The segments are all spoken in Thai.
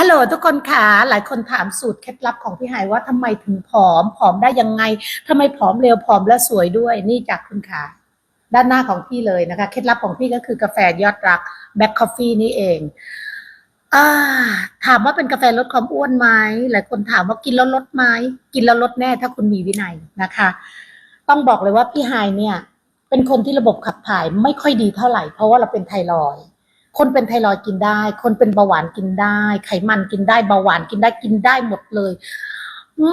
ฮัลโหลทุกคนค่ะ หลายคนถามสูตรเคล็ดลับของพี่หายว่าทำไมถึงผอม ผอมได้ยังไงทำไมผอมเร็วผอมและสวยด้วย นี่จากคุณค่ะ ด้านหน้าของพี่เลยนะคะ เคล็ดลับของพี่ก็คือกาแฟยอดรักแบ็คคอฟฟี่นี่เองอถามว่าเป็นกาแฟลดความอ้วนไหมหลายคนถามว่ากินแล้วลดไหมกินแล้วลดแน่ถ้าคุณมีวินัยนะคะ ต้องบอกเลยว่าพี่ไฮายเนี่ย เป็นคนที่ระบบขับถ่ายไม่ค่อยดีเท่าไหร่ เพราะว่าเราเป็นไทรอย คนเป็นไทรอยด์กินได้ คนเป็นเบาหวานกินได้ ไขมันกินได้เบาหวานกินได้กินได้หมดเลย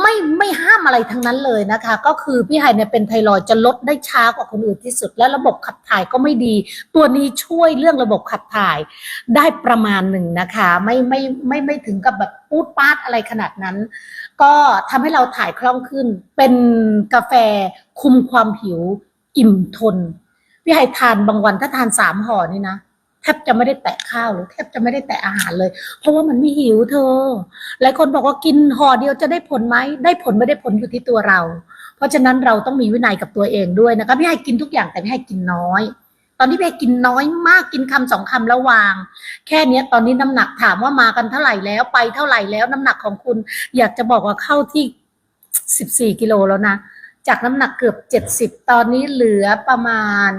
ไม่ไม่ห้ามอะไรทั้งนั้นเลยนะคะ ก็คือพี่ไฮเนี่ยเป็นไทรอยจะลดได้ช้ากว่าคนอื่นที่สุด และระบบขับถ่ายก็ไม่ดี ตัวนี้ช่วยเรื่องระบบขับถ่ายได้ประมาณหนึ่งนะคะ ไม่ไม่ไม่ไม่ถึงกับแบบปูดปาดอะไรขนาดนั้น ก็ทำให้เราถ่ายคล่องขึ้น เป็นกาแฟคุมความหิว อิ่มทนพี่ไฮทานบางวันถ้าทานสามห่อนี่นะ ทบจะไม่ได้แตะข้าวหรือแทบจะไม่ได้แตะอาหารเลย เพราะว่ามันไม่หิวเธอหลายคนบอกว่ากินห่อเดียวจะได้ผลไหมได้ผลไม่ได้ผลอยู่ที่ตัวเรา เพราะฉะนั้นเราต้องมีวินัยกับตัวเองด้วยนะคะพี่ไฮกินทุกอย่างแต่พี่ไฮกินน้อย ตอนนี้พี่ไฮกินน้อยมากกินคำสองคำแล้ววาง แค่เนี้ยตอนนี้น้ำหนักถามว่ามากันเท่าไหร่แล้วไปเท่าไหร่แล้วน้ำหนักของคุณ อยากจะบอกว่าเข้าที่สิบสี่กิโลแล้วนะจากน้ำหนักเกือบเจ็ดสิบตอนนี้เหลือประมาณ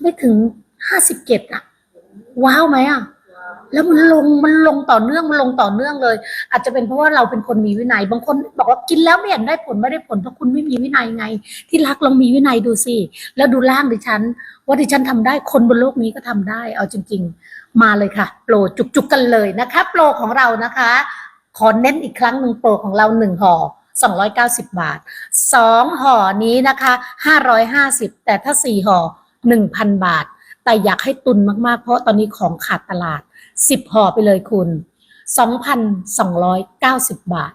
ไม่ถึง ห้าสิบเจ็ดอะว้าวไหมอะแล้วมันลงมันลงต่อเนื่องมันลงต่อเนื่องเลย อาจจะเป็นเพราะว่าเราเป็นคนมีวินัย บางคนบอกว่ากินแล้วไม่เห็นได้ผลไม่ได้ผลเพราะคุณไม่มีวินัยไง ที่รักลองมีวินัยดูสิแล้วดูร่างดิฉัน ว่าดิฉันทำได้คนบนโลกนี้ก็ทำได้ เอาจริง ๆ มาเลยค่ะ โปรจุกๆกันเลยนะคะ โปรของเรานะคะ ขอเน้นอีกครั้งหนึ่งโปรของเราหนึ่งห่อ290 บาทสองห่อนี้นะคะ 550 แต่ถ้าสี่ห่อ1,000 บาท แต่อยากให้ตุนมากๆ เพราะตอนนี้ของขาดตลาด 10ห่อไปเลยคุณ 2,290 บาท